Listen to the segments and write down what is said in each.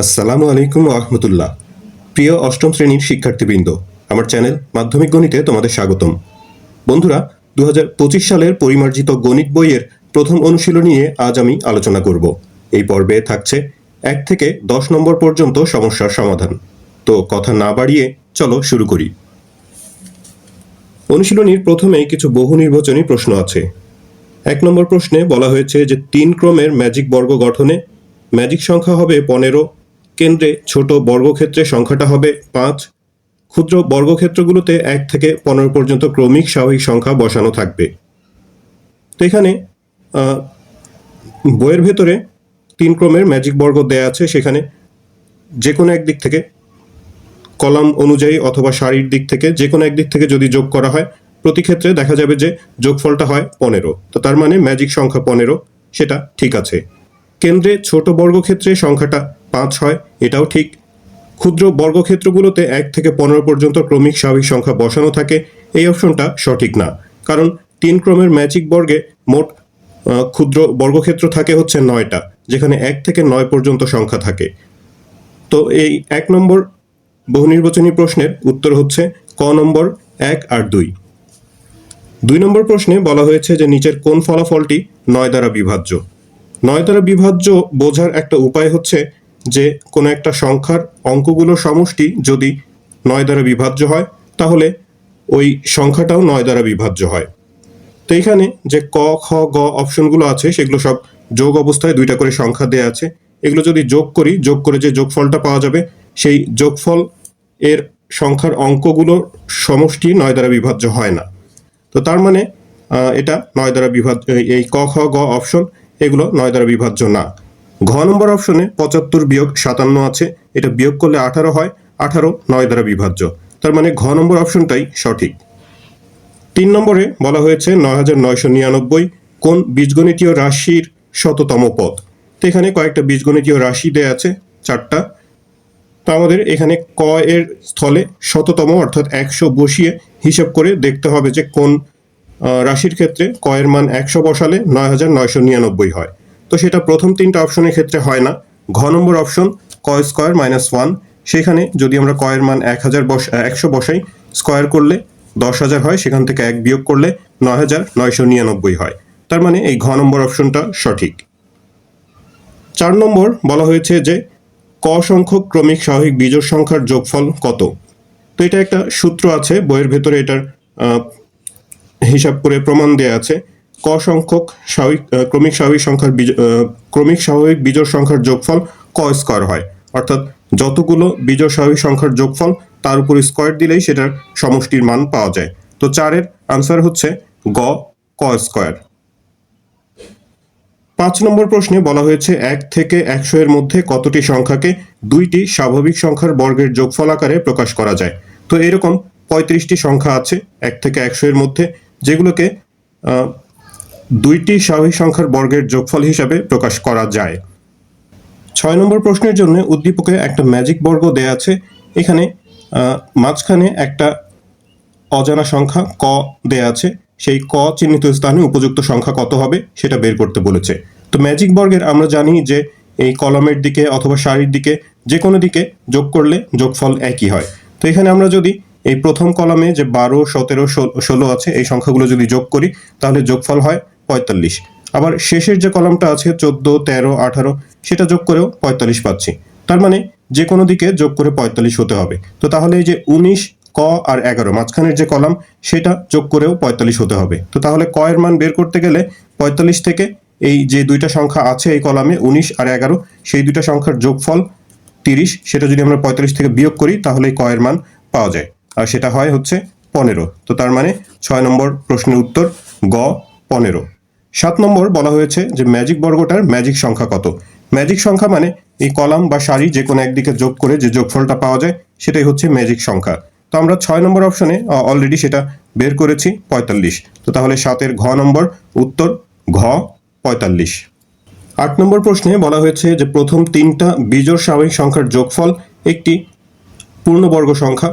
আসসালামু আলাইকুম আহমতুল্লাহ প্রিয় অষ্টম শ্রেণির শিক্ষার্থীবৃন্দ, আমার চ্যানেল মাধ্যমিক গণিতে তোমাদের স্বাগতম। বন্ধুরা দু হাজার পঁচিশ সালের পরিমার্জিত গণিত বইয়ের প্রথম অনুশীলন নিয়ে আজ আমি আলোচনা করব। এই পর্বে থাকছে এক থেকে দশ নম্বর পর্যন্ত সমস্যার সমাধান। তো কথা না বাড়িয়ে চলো শুরু করি। অনুশীলনীর প্রথমেই কিছু বহু নির্বাচনী প্রশ্ন আছে। এক নম্বর প্রশ্নে বলা হয়েছে যে তিন ক্রমের ম্যাজিক বর্গ গঠনে ম্যাজিক সংখ্যা হবে পনেরো কেন্দ্রে ছোট বর্গক্ষেত্রে সংখ্যাটা হবে পাঁচ। ক্ষুদ্র বর্গক্ষেত্রগুলোতে এক থেকে পনেরো পর্যন্ত ক্রমিক স্বাভাবিক সংখ্যা বসানো থাকবে। তো এখানে বইয়ের ভেতরে তিন ক্রমের ম্যাজিক বর্গ দেয়া আছে। সেখানে যে কোনো এক দিক থেকে কলাম অনুযায়ী অথবা সারির দিক থেকে যে কোনো একদিক থেকে যদি যোগ করা হয়, প্রতি ক্ষেত্রে দেখা যাবে যে যোগফলটা হয় পনেরো। তো তার মানে ম্যাজিক সংখ্যা পনেরো, সেটা ঠিক আছে। কেন্দ্রে ছোট বর্গক্ষেত্রে সংখ্যাটা পাঁচ হয়, এটাও ঠিক। ক্ষুদ্র বর্গক্ষেত্রগুলোতে এক থেকে পনেরো পর্যন্ত ক্রমিক স্বাভাবিক সংখ্যা বসানো থাকে, এই অপশনটা সঠিক না। কারণ তিন ক্রমের ম্যাজিক বর্গে মোট ক্ষুদ্র বর্গক্ষেত্র থাকে হচ্ছে নয়টা, যেখানে এক থেকে নয় পর্যন্ত সংখ্যা থাকে। তো এই এক নম্বর বহু নির্বাচনী প্রশ্নের উত্তর হচ্ছে ক নম্বর এক আর দুই। দুই নম্বর প্রশ্নে বলা হয়েছে যে নিচের কোন ফলাফলটি নয় দ্বারা বিভাজ্য। নয় দ্বারা বিভাজ্য বোঝার একটা উপায় হচ্ছে যে কোনো একটা সংখ্যার অঙ্কগুলোর সমষ্টি যদি নয় দ্বারা বিভাজ্য হয়, তাহলে ওই সংখ্যাটাও নয় দ্বারা বিভাজ্য হয়। তো এখানে যে ক, খ, গ অপশনগুলো আছে, সেগুলো সব যোগ অবস্থায় দুইটা করে সংখ্যা দেয়া আছে। এগুলো যদি যোগ করি, যোগ করে যে যোগফলটা পাওয়া যাবে, সেই যোগফল এর সংখ্যার অঙ্কগুলোর সমষ্টি নয় দ্বারা বিভাজ্য হয় না। তো তার মানে এটা নয় দ্বারা বিভাজ্য, এই ক, খ, গ অপশন, এগুলো নয় দ্বারা বিভাজ্য না। ঘ নম্বর অপশনে পঁচাত্তর বিয়োগ সাতান্ন আছে। এটা বিয়োগ করলে আঠারো হয়। আঠারো নয় দ্বারা বিভাজ্য। তার মানে ঘ নম্বর অপশনটাই সঠিক। তিন নম্বরে বলা হয়েছে নয় হাজার নয়শো নিরানব্বই কোন বীজগণিতীয় রাশির শততম পদ। তো এখানে কয়েকটা বীজগণিতীয় রাশি দেয়া আছে, চারটা। তো আমাদের এখানে ক এর স্থলে শততম অর্থাৎ একশো বসিয়ে হিসাব করে দেখতে হবে যে কোন রাশির ক্ষেত্রে ক মান একশো বসালে নয় হাজার নয়শো নিরানব্বই হয়। তো সেটা প্রথম তিনটা অপশনের ক্ষেত্রে হয় না। ঘ নম্বর অপশন, ক স্কোয়ার মাইনাস ওয়ান। সেখানে যদি আমরা ক এর মান এক হাজার বস, একশো বসাই, স্কোয়ার করলে দশ হাজার হয়, সেখান থেকে এক বিয়োগ করলে নয় হাজার নয়শো নিরানব্বই হয়। তার মানে এই ঘ নম্বর অপশনটা সঠিক। চার নম্বর বলা হয়েছে যে ক সংখ্যক ক্রমিক স্বাভাবিক বিজোড় সংখ্যার যোগফল কত? তো এটা একটা সূত্র আছে, বইয়ের ভেতরে এটার হিসাব করে প্রমাণ দেয়া আছে। ক সংখ্যক স্বাভাবিক ক্রমিক স্বাভাবিক সংখ্যার ক্রমিক স্বাভাবিক বিজোড় সংখ্যার যোগফল ক স্কোয়ার হয়। অর্থাৎ যতগুলো বিজোড় স্বাভাবিক সংখ্যার যোগফল, তার উপর স্কোয়ার দিলেই সেটার সমষ্টির মান পাওয়া যায়। তো চারের আনসার হচ্ছে গ, ক স্কোয়ার। পাঁচ নম্বর প্রশ্নে বলা হয়েছে এক থেকে একশো এর মধ্যে কতটি সংখ্যাকে দুইটি স্বাভাবিক সংখ্যার বর্গের যোগফল আকারে প্রকাশ করা যায়? তো এরকম পঁয়ত্রিশটি সংখ্যা আছে এক থেকে একশো এর মধ্যে, যেগুলোকে দুইটি স্বাভাবিক সংখ্যার বর্গের যোগফল হিসাবে প্রকাশ করা যায়। ছয় নম্বর প্রশ্নের জন্য উদ্দীপকে একটা ম্যাজিক বর্গ দেয়া আছে। এখানে মাঝখানে একটা অজানা সংখ্যা ক দেয়া আছে। সেই ক চিহ্নিত স্থানে উপযুক্ত সংখ্যা কত হবে সেটা বের করতে বলেছে। তো ম্যাজিক বর্গের আমরা জানি যে এই কলমের দিকে অথবা সারির দিকে যে কোনো দিকে যোগ করলে যোগফল একই হয়। তো এখানে আমরা যদি এই প্রথম কলামে যে বারো, সতেরো ষোলো আছে, এই সংখ্যাগুলো যদি যোগ করি, তাহলে যোগফল হয় পঁয়তাল্লিশ। আবার শেষের যে কলামটা আছে চোদ্দ, তেরো, আঠারো, সেটা যোগ করেও পঁয়তাল্লিশ পাচ্ছি। তার মানে যে কোনো দিকে যোগ করে পঁয়তাল্লিশ হতে হবে। তো তাহলে এই যে উনিশ, ক আর এগারো, মাঝখানের যে কলাম, সেটা যোগ করেও পঁয়তাল্লিশ হতে হবে। তো তাহলে ক এর মান বের করতে গেলে পঁয়তাল্লিশ থেকে এই যে দুইটা সংখ্যা আছে এই কলামে উনিশ আর এগারো, সেই দুইটা সংখ্যার যোগফল তিরিশ, সেটা যদি আমরা পঁয়তাল্লিশ থেকে বিয়োগ করি, তাহলে ক এর মান পাওয়া যায়। আর সেটা হয় হচ্ছে পনেরো। তো তার মানে ছয় নম্বর প্রশ্নের উত্তর, গ, পনেরো। সাত নম্বর বলা হয়েছে যে ম্যাজিক বর্গটার ম্যাজিক সংখ্যা কত? ম্যাজিক সংখ্যা মানে এই কলাম বা সারি যে কোনো একদিকে যোগ করে যে যোগফলটা পাওয়া যায়, সেটাই হচ্ছে ম্যাজিক সংখ্যা। তো আমরা ছয় নম্বর অপশনে অলরেডি সেটা বের করেছি, পঁয়তাল্লিশ। তো তাহলে সাতের ঘ নম্বর, উত্তর ঘ, পঁয়তাল্লিশ। আট নম্বর প্রশ্নে বলা হয়েছে যে প্রথম তিনটা বিজোড় স্বাভাবিক সংখ্যার যোগফল একটি পূর্ণবর্গ সংখ্যা।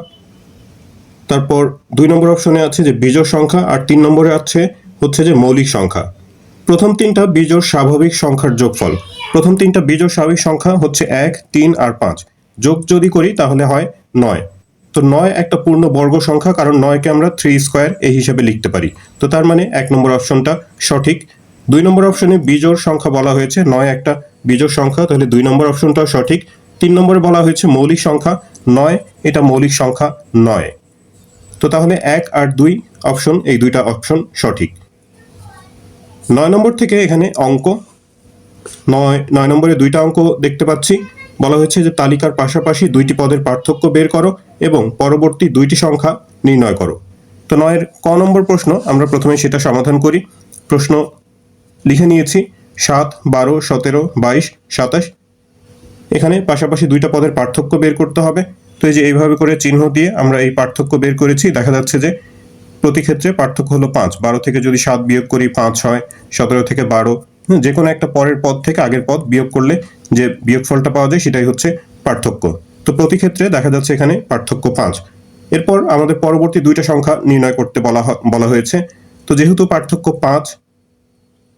তারপর দুই নম্বর অপশনে আছে যে বিজোড় সংখ্যা, আর তিন নম্বরে আছে হচ্ছে যে মৌলিক সংখ্যা। প্রথম তিনটা বিজোড় স্বাভাবিক সংখ্যার যোগফল। প্রথম তিনটা বিজোড় স্বাভাবিক সংখ্যা হচ্ছে এক, তিন আর পাঁচ। যোগ যদি করি তাহলে হয় নয়। তো নয় একটা পূর্ণ বর্গ সংখ্যা, কারণ নয়কে আমরা থ্রি স্কোয়ার এই হিসাবে লিখতে পারি। তো তার মানে এক নম্বর অপশনটা সঠিক। দুই নম্বর অপশনে বিজোড় সংখ্যা বলা হয়েছে, নয় একটা বিজোড় সংখ্যা, তাহলে দুই নম্বর অপশনটাও সঠিক। তিন নম্বরে বলা হয়েছে মৌলিক সংখ্যা, নয় এটা মৌলিক সংখ্যা নয়। তো তাহলে এক আর দুই অপশন, এই দুইটা অপশন সঠিক। নয় নম্বর থেকে এখানে অঙ্ক। নয় নয় নম্বরে দুইটা অঙ্ক দেখতে পাচ্ছি। বলা হয়েছে যে তালিকার পাশাপাশি দুইটি পদের পার্থক্য বের করো এবং পরবর্তী দুইটি সংখ্যা নির্ণয় করো। তো নয়ের ক নম্বর প্রশ্ন, আমরা প্রথমে সেটা সমাধান করি। প্রশ্ন লিখে নিয়েছি, সাত, বারো, সতেরো, বাইশ, সাতাশ। এখানে পাশাপাশি দুইটা পদের পার্থক্য বের করতে হবে। তো এই যে এইভাবে করে চিহ্ন দিয়ে আমরা এই পার্থক্য বের করেছি, দেখা যাচ্ছে যে প্রতি ক্ষেত্রে পার্থক্য হলো পাঁচ। বারো থেকে যদি সাত বিয়োগ করি, পাঁচ হয়। সতেরো থেকে বারো। যে কোনো একটা পরের পদ থেকে আগের পদ বিয়োগ করলে যে বিয়োগফলটা পাওয়া যায়, সেটাই হচ্ছে পার্থক্য। তো প্রতি ক্ষেত্রে দেখা যাচ্ছে এখানে পার্থক্য পাঁচ। এরপর আমাদের পরবর্তী দুইটা সংখ্যা নির্ণয় করতে বলা বলা হয়েছে। তো যেহেতু পার্থক্য পাঁচ,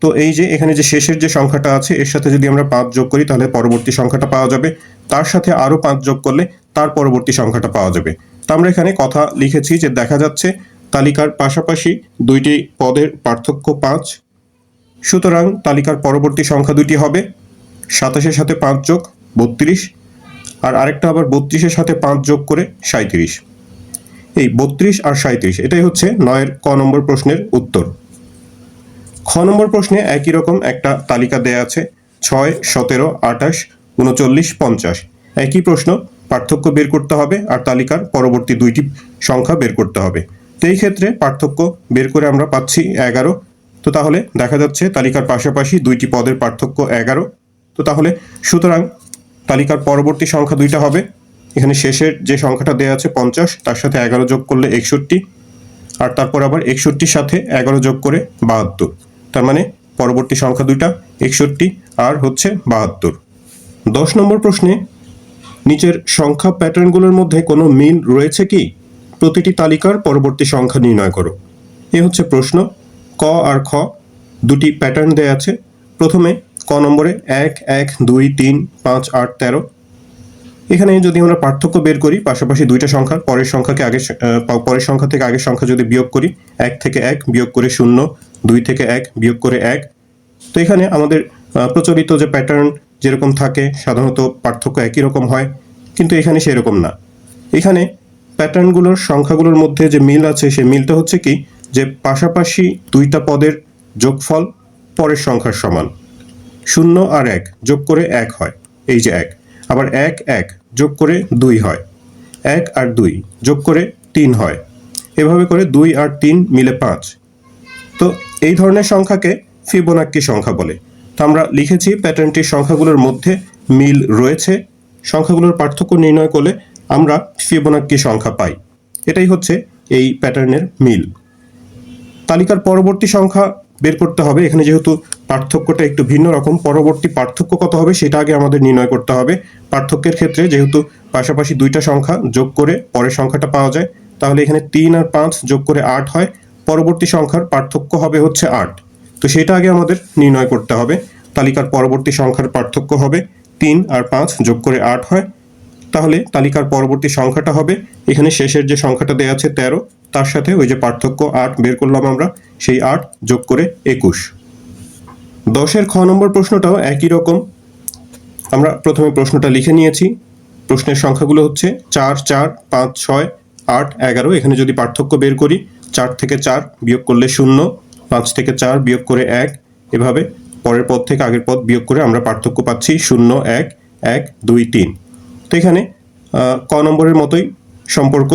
তো এই যে এখানে যে শেষের যে সংখ্যাটা আছে, এর সাথে যদি আমরা পাঁচ যোগ করি, তাহলে পরবর্তী সংখ্যাটা পাওয়া যাবে। তার সাথে আরও পাঁচ যোগ করলে তার পরবর্তী সংখ্যাটা পাওয়া যাবে। তো আমরা এখানে কথা লিখেছি যে দেখা যাচ্ছে তালিকার পাশাপাশি দুইটি পদের পার্থক্য পাঁচ। সুতরাং তালিকার পরবর্তী সংখ্যা দুটি হবে। সাতাশের সাথে পাঁচ যোগ বত্রিশ, আর আরেকটা আবার বত্রিশের সাথে পাঁচ যোগ করে সাঁত্রিশ এই বত্রিশ আর সাঁত্রিশ এটাই হচ্ছে নয়ের ক নম্বর প্রশ্নের উত্তর। খ নম্বর প্রশ্নে একই রকম একটা তালিকা দেয়া আছে, ছয়, সতেরো, আঠাশ, উনচল্লিশ, পঞ্চাশ। একই প্রশ্ন, পার্থক্য বের করতে হবে, আর তালিকার পরবর্তী দুইটি সংখ্যা বের করতে হবে। তো এই ক্ষেত্রে পার্থক্য বের করে আমরা পাচ্ছি এগারো। তো তাহলে দেখা যাচ্ছে তালিকার পাশাপাশি দুইটি পদের পার্থক্য এগারো। তো তাহলে সুতরাং তালিকার পরবর্তী সংখ্যা দুইটা হবে। এখানে শেষের যে সংখ্যাটা দেওয়া আছে পঞ্চাশ, তার সাথে এগারো যোগ করলে একষট্টি। আর তারপর আবার একষট্টির সাথে এগারো যোগ করে বাহাত্তর। তার মানে পরবর্তী সংখ্যা দুইটা একষট্টি আর হচ্ছে বাহাত্তর। দশ নম্বর প্রশ্নে নিচের সংখ্যা প্যাটার্নগুলোর মধ্যে কোনো মিল রয়েছে কি? প্রতিটি তালিকার পরবর্তী সংখ্যা নির্ণয় করো। এ হচ্ছে প্রশ্ন। ক আর খ দুটি প্যাটার্ন দেয়া আছে। প্রথমে ক নম্বরে এক এক, দুই, তিন, পাঁচ, আট, তেরো। এখানে যদি আমরা পার্থক্য বের করি, পাশাপাশি দুইটা সংখ্যার পরের সংখ্যাকে আগে পরের সংখ্যা থেকে আগের সংখ্যা যদি বিয়োগ করি, এক থেকে এক বিয়োগ করে শূন্য, দুই থেকে এক বিয়োগ করে এক। তো এখানে আমাদের প্রচলিত যে প্যাটার্ন যেরকম থাকে, সাধারণত পার্থক্য একই রকম হয়, কিন্তু এখানে সেরকম না। এখানে প্যাটার্নগুলোর সংখ্যাগুলোর মধ্যে যে মিল আছে, সেই মিলটা হচ্ছে কি যে পাশাপাশি দুইটা পদের যোগফল পরের সংখ্যার সমান। শূন্য আর এক যোগ করে এক হয়, এই যে এক। আবার এক এক যোগ করে দুই হয়, এক আর দুই যোগ করে তিন হয়। এভাবে করে দুই আর তিন মিলে পাঁচ। তো এই ধরনের সংখ্যাকে ফিবোনাক্কি সংখ্যা বলে। তো আমরা লিখেছি প্যাটার্নটির সংখ্যাগুলোর মধ্যে মিল রয়েছে। সংখ্যাগুলোর পার্থক্য নির্ণয় করলে আমরা ফিবোনাক্কি সংখ্যা পাই। এটাই হচ্ছে এই প্যাটার্নের মিল। তালিকার পরবর্তী সংখ্যা বের করতে হবে। এখানে যেহেতু পার্থক্যটা একটু ভিন্ন রকম, পরবর্তী পার্থক্য কত হবে সেটা আগে আমাদের নির্ণয় করতে হবে। পার্থক্যের ক্ষেত্রে যেহেতু পাশাপাশি দুইটা সংখ্যা যোগ করে পরের সংখ্যাটা পাওয়া যায়, তাহলে এখানে তিন আর পাঁচ যোগ করে আট হয়। পরবর্তী সংখ্যার পার্থক্য হবে হচ্ছে আট। তো সেটা আগে আমাদের নির্ণয় করতে হবে। তালিকার পরবর্তী সংখ্যার পার্থক্য হবে তিন আর পাঁচ যোগ করে আট হয়। তাহলে তালিকার পরবর্তী সংখ্যাটা হবে। এখানে শেষের যে সংখ্যাটা দেওয়া আছে তেরো, তার সাথে ওই যে পার্থক্য আট বের করলাম আমরা, সেই আট যোগ করে একুশ। দশের খ নম্বর প্রশ্নটাও একই রকম। আমরা প্রথমে প্রশ্নটা লিখে নিয়েছি। প্রশ্নের সংখ্যাগুলো হচ্ছে চার চার, পাঁচ, ছয়, আট, এগারো। এখানে যদি পার্থক্য বের করি, চার থেকে চার বিয়োগ করলে শূন্য, পাঁচ থেকে চার বিয়োগ করে এক, এভাবে পরের পদ থেকে আগের পদ বিয়োগ করে আমরা পার্থক্য পাচ্ছি শূন্য, এক এক, দুই, তিন। তো এখানে ক নম্বরের মতোই সম্পর্ক।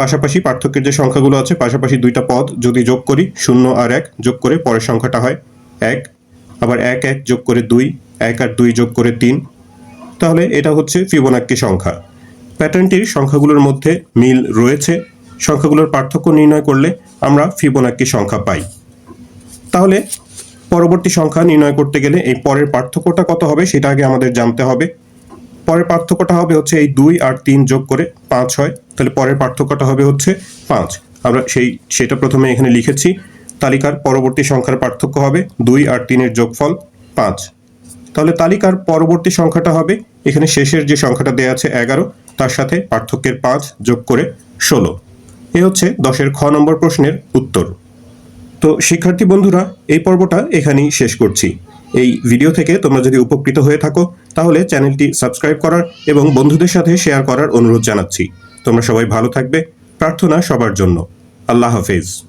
পাশাপাশি পার্থক্যের যে সংখ্যাগুলো আছে, পাশাপাশি দুইটা পদ যদি যোগ করি, শূন্য আর এক যোগ করে পরের সংখ্যাটা হয় এক। আবার এক এক যোগ করে দুই, এক আর দুই যোগ করে তিন। তাহলে এটা হচ্ছে ফিবোনাক্কি সংখ্যা। প্যাটার্নটির সংখ্যাগুলোর মধ্যে মিল রয়েছে। সংখ্যাগুলোর পার্থক্য নির্ণয় করলে আমরা ফিবোনাক্কি সংখ্যা পাই। তাহলে পরবর্তী সংখ্যা নির্ণয় করতে গেলে এই পরের পার্থক্যটা কত হবে, সেটা আগে আমাদের জানতে হবে। পরের পার্থক্যটা হবে হচ্ছে এই দুই আর তিন যোগ করে পাঁচ হয়। তাহলে পরের পার্থক্যটা হবে হচ্ছে পাঁচ। আমরা সেই, সেটা প্রথমে এখানে লিখেছি। তালিকার পরবর্তী সংখ্যার পার্থক্য হবে দুই আর তিনের যোগফল পাঁচ। তাহলে তালিকার পরবর্তী সংখ্যাটা হবে, এখানে শেষের যে সংখ্যাটা দেওয়া আছে এগারো, তার সাথে পার্থক্যের পাঁচ যোগ করে ষোলো। এ হচ্ছে দশের খ নম্বর প্রশ্নের উত্তর। তো শিক্ষার্থী বন্ধুরা, এই পর্বটা এখানেই শেষ করছি। এই ভিডিও থেকে তোমরা যদি উপকৃত হয়ে থাকো তাহলে চ্যানেলটি সাবস্ক্রাইব করার এবং বন্ধুদের সাথে শেয়ার করার অনুরোধ জানাচ্ছি। তোমরা সবাই ভালো থাকবে। প্রার্থনা সবার জন্য। আল্লাহ হাফেজ।